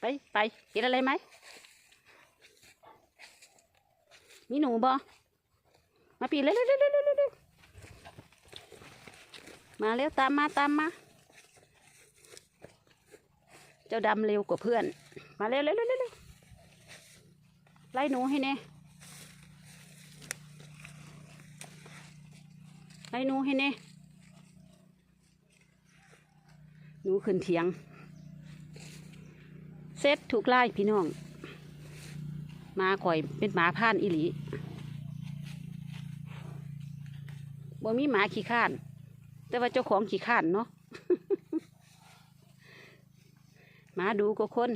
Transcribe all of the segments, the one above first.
ไปไปเห็นอะไรไหมมีหนูบ่มาปีเร็วเร็วเร็วเร็วเร็วเร็วมาเร็วตามมาตามมา เจ้าดำเร็วกว่าเพื่อน มาเร็วเร็วเร็วเร็วเร็วไล่หนูให้แน่ไล่หนูให้แน่หนูขึ้นเถียง เซ็ตถูกไล่พี่น้องมาข่อยเป็นหมาพ่านอิหลีบ่มีหมาขี้ข้าน แต่ว่าเจ้าของขี้ข้านเนาะหมาดูก็คน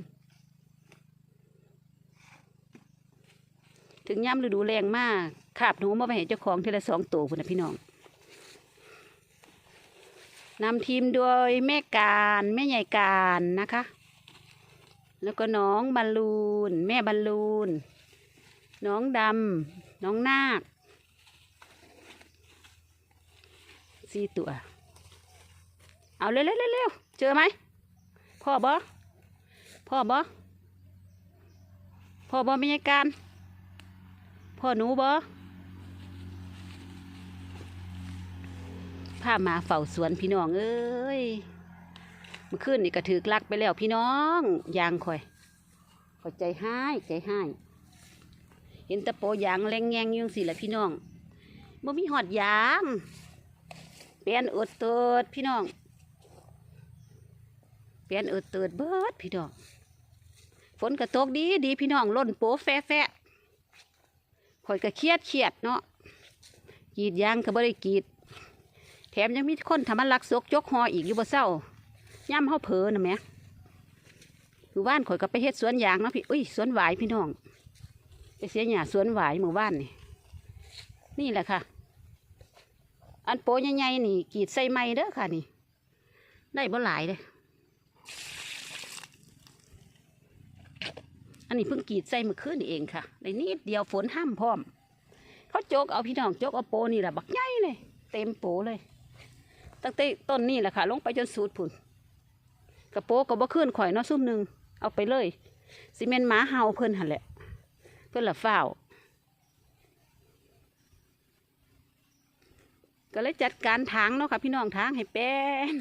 ถึงย่ำฤดูแรงมากขาบหนูมาไปให้เจ้าของทีละสองตัวคุณนะพี่น้องนำทีมโดยแม่การแม่ใหญ่การนะคะ แล้วก็น้องบอลลูน แม่บอลลูน น้องดำน้องนาคสี่ตัว เอาเร็วเร็วเร็วเจอไหมพ่อบอพ่อบอพ่อบอมีอาการ พ่อหนูบอพามาเฝ้าสวนพี่น้องเอ้ย มื่อคืนนี่ก็ถือลักไปแล้วพี่น้องยางคอยคอยใจให้ใจให้เห็นตะโปยางแรงแงงยุ่งสิแหละพี่น้องบ่มีหอดยางเปลี่ยนอดเติดพี่น้องเปลี่ยนเออเติดเบิดพี่น้องฝนกระตกดีดีพี่น้องล่นโป๊แฟะแฟะข่อยก็เครียดเครียดเนาะกีดยางก็บ่ได้กีด แถมยังมีคนทำมันลักซกยกหออีกอยู่บ่เศร้า ย่ำเฮาเผลอนะแม่หมู่บ้านข่อยก็ไปเฮ็ดสวนยางเนาะพี่อุ้ยสวนหวายพี่น้องไปเสียหญ้าสวนหวายหมู่บ้านนี่นี่แหละค่ะ อันโป้ใหญ่ๆนี่กีดใส่ไม้เด้อค่ะนี่ ได้บ่หลายเลยอันนี้เพิ่งกีดใส่เมื่อคืนนี่เองค่ะในนิดเดียวฝนห้ามพร้อม เขาโจกเอาพี่น้องโจกเอาโปนี่แหละบักใหญ่เลยเต็มโปเลยตั้งแต่ต้นนี่แหละค่ะ ลงไปจนสุดผุน กระโปก็บ่ขึ้นข่อยเนาะซุ่มหนึ่งเอาไปเลยซีเมนต์หมาเห่าเพิ่นหันแหละ เพิ่นละฝ้าวก็เลยจัดการทางเนาะค่ะพี่น้องทางให้แป้น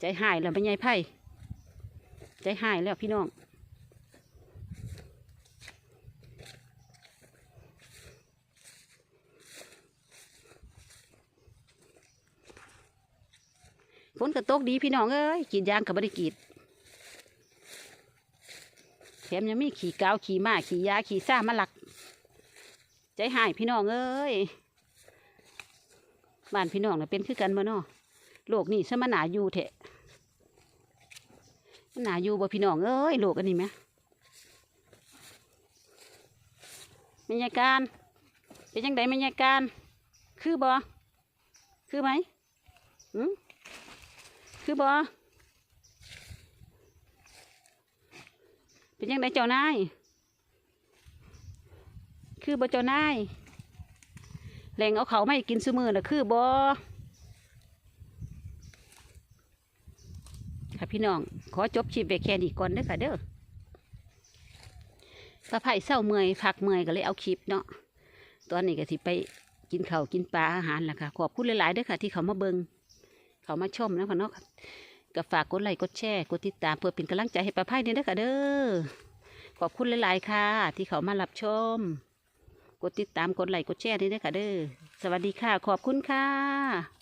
ใจหายแล้วเป็นไงไพ่ใจหายแล้วพี่น้อง นก็ตกดีพี่น้องเอ้ยกีดยางกับบริกีดแถมยังมีขี่กาวขี่ม้าขี่ยาขี่ซ่ามาหลัก ใจหายพี่น้องเอ้ยบ้านพี่น้องน่ะเป็นคือกันบ่เนาะโลกนี่สมนาอยู่เถอะมันหนาอยู่บ่พี่น้องเอ้ยโลกอันนี้ไหมบรรยากาศเป็นยังไงบรรยากาศคือบ่คือไหมหืม คือบอเป็นยังไงเจ้านาย คือบอเจ้านายแหล่งเอาเขาไม่กินซื้อมือนะคือบอค่ะพี่น้อง ขอจบคลิปไปแค่นี้ก่อนเด้อค่ะเด้อพระไผ่เศร้าเมื่อยพักเมื่อยก็เลยเอาคลิปเนาะ ตอนนี้ก็สิไปกินข้าวกินปลาอาหารแหละค่ะ ขอบคุณหลายๆเด้อค่ะ ที่เขามาเบิง เขามาชมนะค่ะเนาะก็ฝากกดไลค์กดแชร์กดติดตามเพื่อเป็นกำลังใจให้ป้าไพ่เนี่ยนะคะเด้อขอบคุณหลาย ๆ ค่ะ ที่เขามารับชม กดติดตามกดไลค์กดแชร์นี่ด้วยค่ะเด้อสวัสดีค่ะ ขอบคุณค่ะ